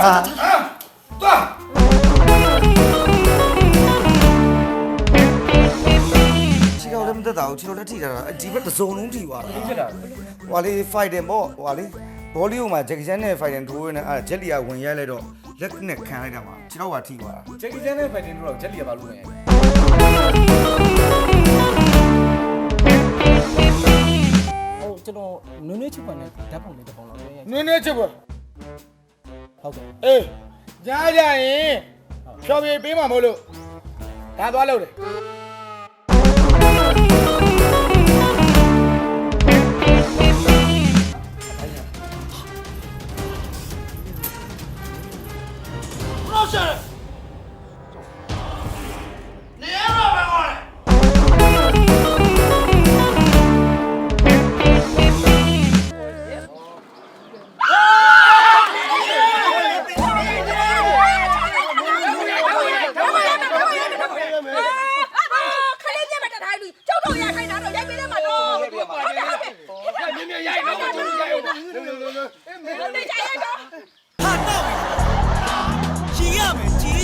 啊！走！ခြေကောက်လည်းမတက်တာဘူးခြေတော်လည်းထိတာဒီဘက်တစ်စုံလုံးထိသွားတာဖြစ်တာဟွာလေး fight တယ်ပေါ့ဟွာလေးဘောလီယိုမှာဂျက်ကီချန်နဲ့ fight တယ်ထိုးရနေအဲဂျက်လီယာဝင်ရိုက်လိုက်တော့လက်နဲ့ခံလိုက်တာမှာခြေတော်ကထိသွားတာဂျက်ကီချန်နဲ့ fight တယ်တို့တော့ဂျက်လီယာဘာလို့လဲကျွန်တော်နွေးနွေးချစ်ပွန်နဲ့ဓာတ်ပုံလေးတစ်ပုံလောက်ရိုက်ရိုက်နွေးနွေးချစ်ပွန် ဟုတ်ကဲ့အေးကြားကြရင်ဖြောပြပေးမှာမဟုတ်လို့ဒါသွားလို့တယ်ရောရှာ 哎，没有。你家也有。他闹，急呀没急。